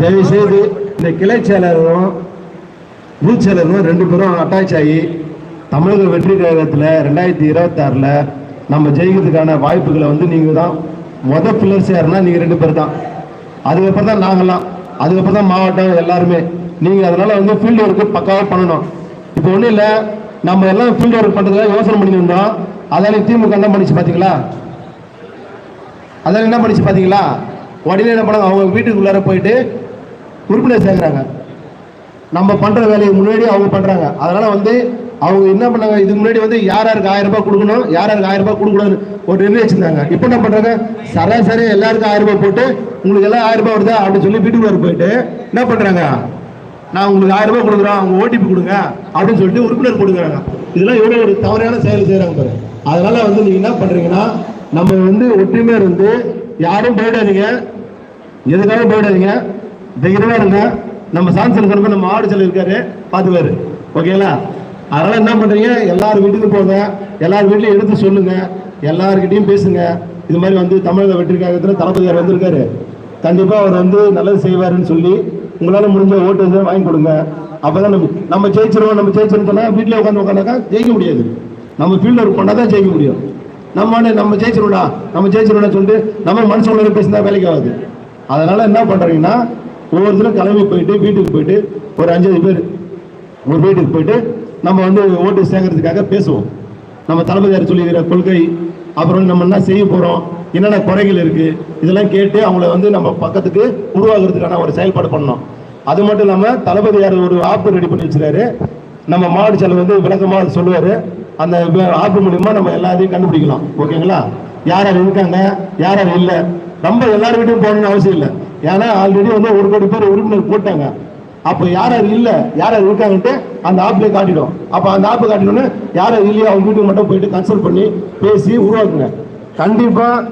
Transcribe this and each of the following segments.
தயவு செய்து இந்த கிளை செயலரும் பூத் செயலரும் ரெண்டு பேரும் அட்டாச் ஆகி தமிழக வெற்றி கழகத்தில் ரெண்டாயிரத்தி இருபத்தாறில் நம்ம ஜெயிக்கிறதுக்கான வாய்ப்புகளை வந்து நீங்கள் தான் மொத பில்லர்ஸ் யாருன்னா நீங்கள் ரெண்டு பேர் தான் அதுக்கப்புறம் தான் நாங்களாம் அதுக்கப்புறம் தான் மாவட்டம் எல்லாருமே. நீங்கள் அதனால் வந்து ஃபீல்டு ஒர்க்கு பக்காவாக பண்ணணும். இப்போ ஒன்றும் இல்லை நம்ம எல்லாம் ஃபீல்டு ஒர்க் பண்ணுறதுக்காக யோசனை பண்ணியிருந்தோம் இருந்தோம் அதால திமுக என்ன பண்ணிச்சு பார்த்தீங்களா அதால என்ன பண்ணிச்சு பார்த்தீங்களா உடனே என்ன பண்ணாங்க? அவங்க வீட்டுக்குள்ளார போயிட்டு உறுப்பினர் சேர்க்குறாங்க. நம்ம பண்ற வேலையை முன்னாடி அவங்க பண்றாங்க. அதனால வந்து அவங்க என்ன பண்ணாங்க? இதுக்கு முன்னாடி வந்து யார் யாருக்கு ஆயிரம் ரூபாய் கொடுக்கணும் யார் யாருக்கு ஆயிரம் ரூபாய் கொடுக்கக்கூடாதுன்னு ஒரு நிர்ணயம் வச்சிருந்தாங்க. இப்போ என்ன பண்றாங்க? சராசரி எல்லாருக்கும் ஆயிரம் ரூபாய் போட்டு உங்களுக்கு எல்லாம் ஆயிரம் ரூபாய் வருதா? அப்படின்னு சொல்லி வீட்டுக்குள்ளே போயிட்டு என்ன பண்றாங்க? நான் உங்களுக்கு ஆயிரம் ரூபாய் கொடுக்குறோம் அவங்க ஓடிபி கொடுங்க அப்படின்னு சொல்லிட்டு உறுப்பினர் கொடுக்குறாங்க. இதெல்லாம் எவ்வளோ ஒரு தவறான செயல் செய்கிறாங்க பாரு. அதனால வந்து நீங்க என்ன பண்றீங்கன்னா நம்ம வந்து ஒற்றுமையா இருந்து யாரும் போயிடாதீங்க எதுக்காக போயிடாதீங்க தைரியமா இருங்க நம்ம சான்சல் கணக்கு நம்ம ஆடு செல்ல இருக்காரு பாத்துக்காரு ஓகேங்களா? அதனால என்ன பண்றீங்க? எல்லார் வீட்டுக்கும் போங்க எல்லார் வீட்லையும் எடுத்து சொல்லுங்க எல்லாருக்கிட்டையும் பேசுங்க. இது மாதிரி வந்து தமிழக வெற்றிக்காகத்தில் தளபதியார் வந்திருக்காரு. கண்டிப்பாக அவர் வந்து நல்லது செய்வாருன்னு சொல்லி உங்களால் முடிஞ்ச ஓட்டு வந்து வாங்கி கொடுங்க. அப்பதான் நம்ம நம்ம ஜெயிச்சிருவோம் நம்ம ஜெயிச்சிருவோம் சொன்னால் வீட்டில் உட்காந்து உட்காந்தாக்கா ஜெயிக்க முடியாது. நம்ம ஃபீல்டு ஒர்க் பண்ணால் தான் ஜெயிக்க முடியும். நம்ம நம்ம ஜெயிச்சிருவோம்டா நம்ம ஜெயிச்சிருவோம்னு சொல்லிட்டு நம்ம மனுஷங்களோட பேசினா வேலைக்கு ஆகாது. அதனால் என்ன பண்ணுறீங்கன்னா ஒவ்வொருத்தரும் கிளம்பி போயிட்டு வீட்டுக்கு போயிட்டு ஒரு அஞ்சாறு பேர் ஒரு வீட்டுக்கு போயிட்டு நம்ம வந்து ஓட்டு சேர்க்கறதுக்காக பேசுவோம். நம்ம தளபதியார் சொல்லியிருக்கிற கொள்கை அப்புறம் நம்ம என்ன செய்ய போகிறோம் என்னென்ன குறைகள் இருக்குது இதெல்லாம் கேட்டு அவங்கள வந்து நம்ம பக்கத்துக்கு உருவாகிறதுக்கான ஒரு செயல்பாடு பண்ணோம் அது மட்டும் இல்லாமல் தளபதியார் ஒரு ஆப் ரெடி பண்ணி வச்சுருக்காரு. நம்ம மாவட்ட செலவு வந்து விளக்கமாக சொல்லுவார். அந்த ஆப் மூலிமா நம்ம எல்லாத்தையும் கண்டுபிடிக்கலாம். ஓகேங்களா? யார் யார் இருக்காங்க? யார் யார் இல்லை? ரொம்ப எல்லார் வீட்டையும் போகணும்னு அவசியம் இல்லை. ஏன்னா ஆல்ரெடி வந்து ஒரு கோடி பேர் உறுப்பினர் போட்டாங்க. அப்போ யார் யார் இல்லை யார் யார் இருக்காங்கன்ட்டு அந்த ஆப்லேயே காட்டிடும். அப்போ அந்த ஆப் காட்டினோன்னு யார் யார் இல்லையோ அவங்க வீட்டுக்கு மட்டும் போயிட்டு கன்சல்ட் பண்ணி பேசி உருவாக்குங்க. கண்டிப்பா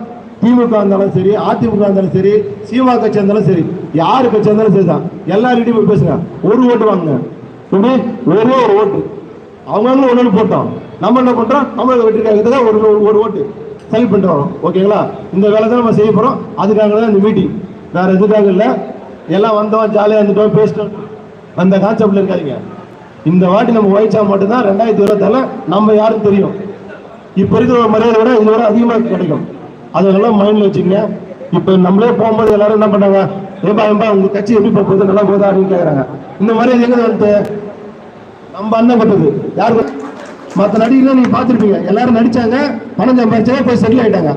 திமுக இருந்தாலும் சரி அதிமுக இருந்தாலும் சரி சீமா கட்சி இருந்தாலும் சரி யார் கட்சி இருந்தாலும் சரி தான் எல்லார்கிட்டையும் போய் பேசுங்க. ஒரு ஓட்டு வாங்குங்க. எப்படி? ஒரே ஒரு ஓட்டு. அவங்களும் ஒன்று போட்டோம். நம்ம என்ன பண்றோம்? தமிழக வெற்றிக்காக தான் ஒரு ஒரு- ஒரு ஓட்டு. செலக்ட் பண்ணிட்டு வரோம். ஓகேங்களா? இந்த வேலை தான் நம்ம செய்ய போறோம். அதுக்காக தான் இந்த மீட்டிங் வேற எதுக்காக இல்லை. எல்லாம் வந்தோம் ஜாலியாக இருந்துட்டோம் பேசிட்டோம் அந்த கான்செப்ட்ல இருக்காதீங்க. இந்த வாட்டி நம்ம உழைச்சா மட்டும்தான் ரெண்டாயிரத்தி இருபத்தால நம்ம யாரும் தெரியும். இப்போ இருக்கிற ஒரு மரியாதை விட இது வரை அதிகமாக கிடைக்கும். அதெல்லாம் மைண்ட்ல வச்சுக்கங்க. இப்போ நம்மளே போகும்போது எல்லாரும் என்ன பண்ணாங்க ஏப்பா ஏப்பா உங்க கட்சி எப்படி போகுது? நல்லா போகுதா? அப்படின்னு கேட்குறாங்க இந்த மாதிரி எங்க வந்து நம்ம அண்ணன் பட்டது. யாரு? மற்ற நடிகர்லாம் நீங்க பார்த்துருப்பீங்க. எல்லாரும் நடிச்சாங்க பணம் சம்பாரிச்சாங்க போய் செட்டில் ஆயிட்டாங்க.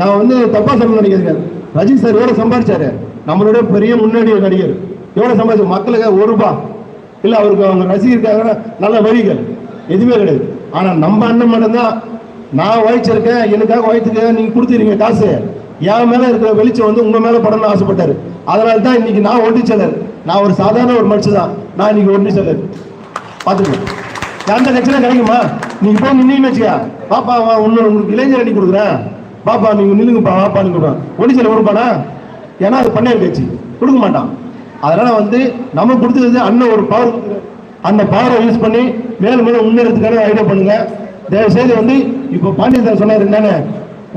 நான் வந்து தப்பா சொல்ல நினைக்கிறது ரஜினி சார் எவ்வளவு சம்பாரிச்சாரு நம்மளோட பெரிய முன்னணி நடிகர். எவ்வளவு சம்பாதிச்சு மக்களுக்கு ஒரு ரூபா. இல்ல அவருக்கு அவங்க ரசிகருக்காக நல்ல வரிகள் எதுவுமே கிடையாது. ஆனா நம்ம அண்ணன் மட்டும்தான் நான் உழைச்சிருக்கேன் எனக்காக வயிற்றுக்க நீங்க கொடுத்துருங்க காசு. என் மேல இருக்கிற வெளிச்சம் வந்து உங்க மேல படணும்னு ஆசைப்பட்டாரு. அதனால தான் இன்னைக்கு நான் ஒண்டி செல்லர் நான் ஒரு சாதாரண ஒரு மனுஷன் தான் நான் இன்னைக்கு ஒண்டி செல்லர் பாத்துக்கோ அந்த கிடைக்குமா? நீங்க போய் நின்னு வச்சுக்கா. பாப்பா வா உங்களுக்கு இளைஞர் அணி கொடுக்குறேன். பாப்பா நீங்க நில்லுங்கப்பா பாப்பான்னு கொடுப்பாங்க ஒனிசேல கொடுப்பானா ஏன்னா அது பண்ணையர் கட்சி கொடுக்க மாட்டான். அதனால வந்து நம்ம கொடுத்தது அண்ணன் ஒரு பவர் அந்த பவரை யூஸ் பண்ணி மேலும் மேலும் முன்னேறதுக்கான ஐடியா பண்ணுங்க. தயவு செய்து வந்து இப்போ பாண்டியன் சொன்னார் என்னென்ன?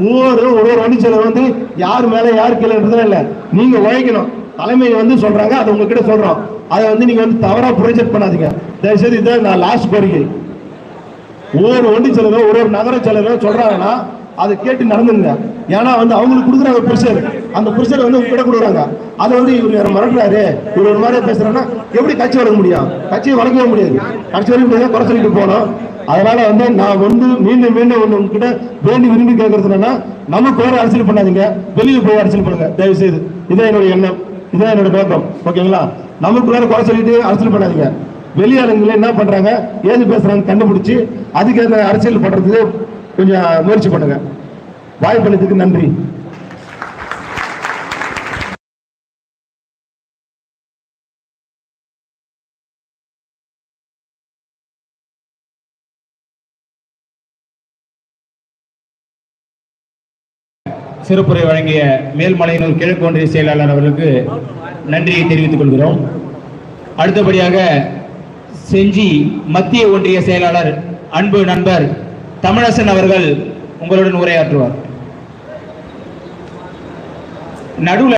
ஒவ்வொரு ஒரு ஒரு வண்டிச்சலர் வந்து யார் மேலே யார் கீழே இல்லை. நீங்கள் உழைக்கணும். தலைமை வந்து சொல்கிறாங்க அதை உங்ககிட்ட சொல்கிறோம் அதை வந்து நீங்கள் வந்து தவறாக ப்ரொஜெக்ட் பண்ணாதீங்க. தயவு செய்து இதான் நான் லாஸ்ட் கோரிக்கை. ஒவ்வொரு வண்டி செலவோ ஒரு ஒரு நகர செலவு சொல்கிறாங்கன்னா அதை கேட்டு நடந்துங்க ஏன்னா வந்து அவங்களுக்கு கொடுக்குறாங்க ப்ரெஷர். அந்த ப்ரெஷர் வந்து உங்ககிட்ட கொடுக்குறாங்க அதை வந்து இவர் வேற மறக்கிறாரு. இவர் ஒரு மாதிரி பேசுறாங்கன்னா எப்படி கட்சி வளர்க்க முடியும்? கட்சியை வளர்க்கவே முடியாது. கட்சி வரைக்கும் முடியாது குறை சொல்லிட்டு போனோம் அதனால வந்து நான் வந்து மீண்டும் மீண்டும் ஒன்று உங்ககிட்ட வேண்டி விரும்பி கேட்கறது என்னன்னா நமக்கு வேற அரசியல் பண்ணாதீங்க. வெளியே போய் அரசியல் பண்ணுங்க. தயவு செய்து இதான் என்னுடைய எண்ணம். இதான் என்னோட நோக்கம் ஓகேங்களா? நமக்கு வேற குறை சொல்லிட்டு அரசியல் பண்ணாதீங்க. வெளியாளுங்களை என்ன பண்றாங்க? ஏது பேசுறாங்க கண்டுபிடிச்சு அதுக்கு அரசியல் பண்றதுக்கு கொஞ்சம் முயற்சி பண்ணுங்க. வாய்ப்பளித்ததுக்கு நன்றி. சிறப்புரை வழங்கிய மேல்மலையினூர் கிழக்கு ஒன்றிய செயலாளர் அவர்களுக்கு நன்றியை தெரிவித்துக் கொள்கிறோம். அடுத்தபடியாக செஞ்சி மத்திய ஒன்றிய செயலாளர் அன்பு நண்பர் தமிழரசன் அவர்கள் உங்களுடன் உரையாற்றுவார். நடுவில்